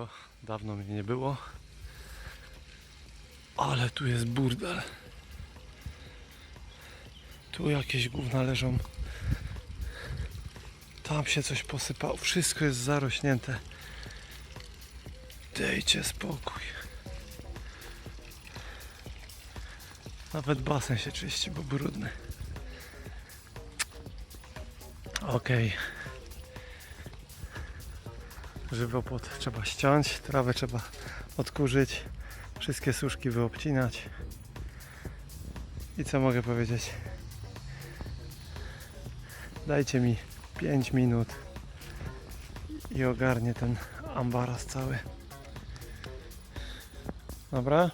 Siemanko, dawno mnie nie było. Ale tu jest burdel. Tu jakieś gówna leżą. Tam się coś posypało. Wszystko jest zarośnięte. Dejcie spokój. Nawet basen się czyści, bo brudny. Okej. Żywopłot trzeba ściąć, trawę trzeba odkurzyć, wszystkie suszki wyobcinać. I co mogę powiedzieć? Dajcie mi 5 minut i ogarnie ten ambaras cały. Dobra?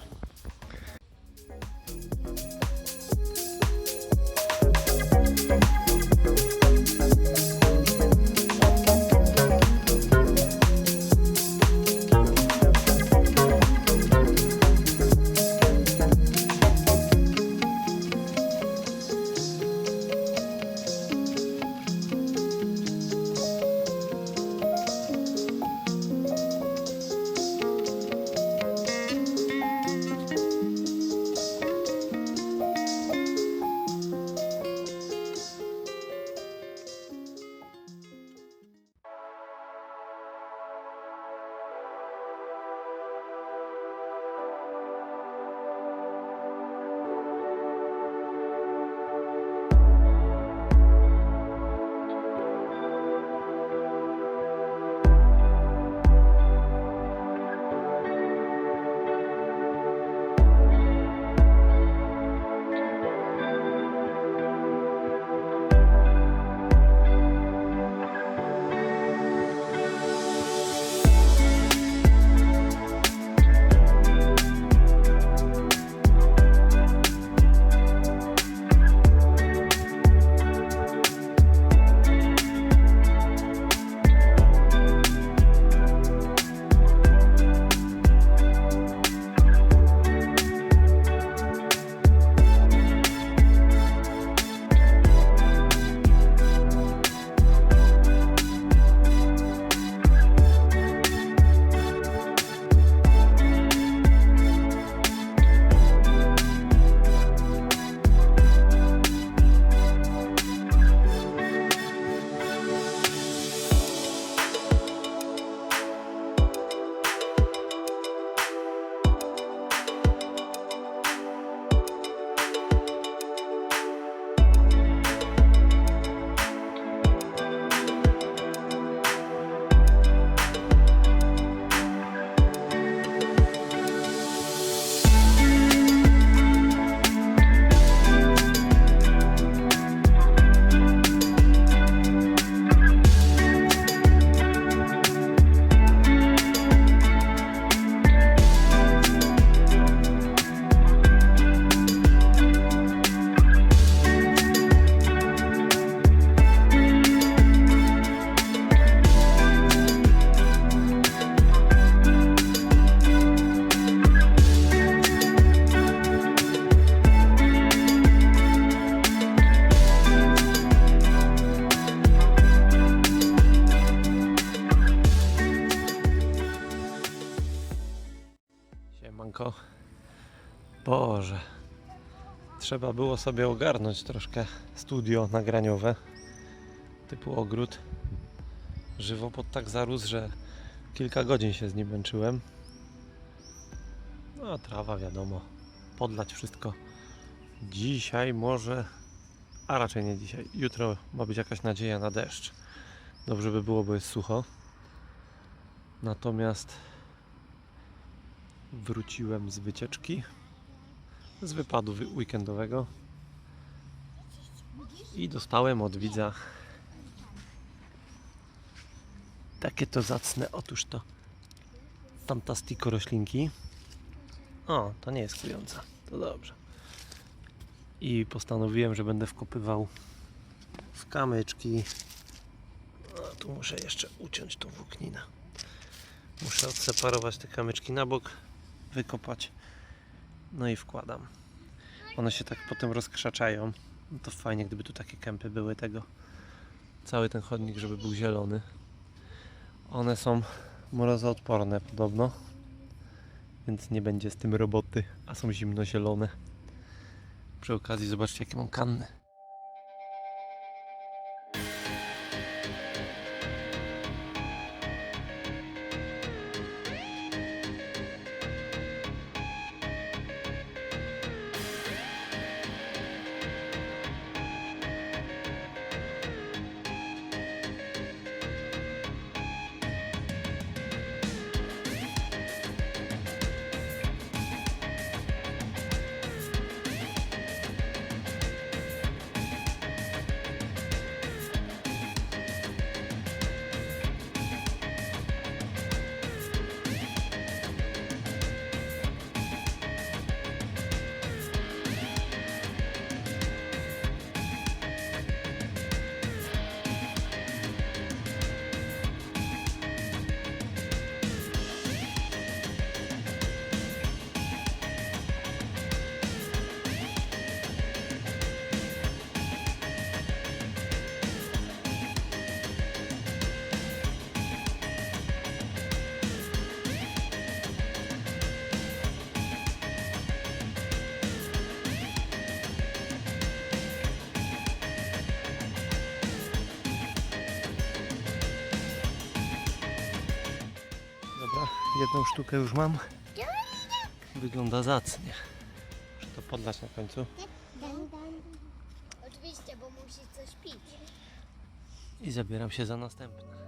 Siemanko. Boże. Trzeba było sobie ogarnąć troszkę studio nagraniowe. Typu ogród. Żywopłot tak zarósł, że kilka godzin się z nim męczyłem. No, trawa wiadomo. Podlać wszystko. Dzisiaj może, a raczej nie dzisiaj. Jutro ma być jakaś nadzieja na deszcz. Dobrze by było, bo jest sucho. Natomiast wróciłem z wycieczki, z wypadu wy- weekendowego i dostałem od widza takie to zacne, otóż to fantastico roślinki. O, to nie jest kująca, to dobrze. I postanowiłem, że będę wkopywał w kamyczki. A tu muszę jeszcze uciąć tą włókninę. Muszę odseparować te kamyczki na bok, wykopać. No i wkładam. One się tak potem rozkrzaczają. No to fajnie, gdyby tu takie kępy były tego. Cały ten chodnik, żeby był zielony. One są mrozoodporne podobno. Więc nie będzie z tym roboty, a są zimnozielone. Przy okazji zobaczcie jakie mam kanny. Jedną sztukę już mam. Wygląda zacnie. Muszę to podlać na końcu. Oczywiście, bo musi coś pić. I zabieram się za następne.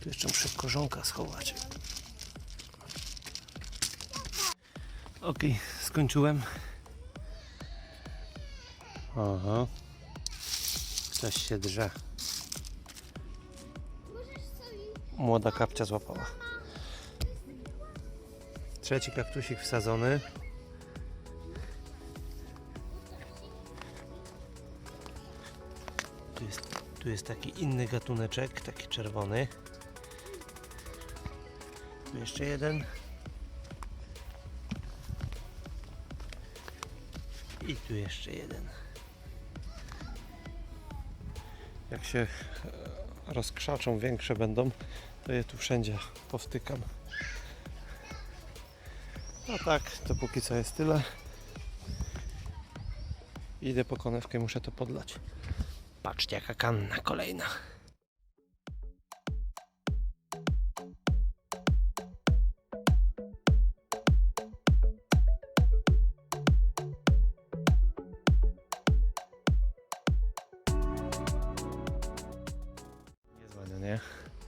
Tu jeszcze muszę korzonka schować. Ok, skończyłem. Aha. Coś się drze. Młoda kapcia złapała. Trzeci kaktusik wsadzony. Tu jest, tu jest taki inny gatuneczek, taki czerwony. Tu jeszcze jeden. I tu jeszcze jeden. Jak się e, rozkrzaczą, większe będą, to je tu wszędzie powtykam. No tak, to póki co jest tyle. Idę po konewkę muszę to podlać. Patrzcie jaka kanna kolejna.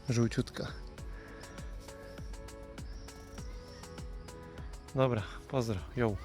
Żółciutka. Dobra, pozdro, ją.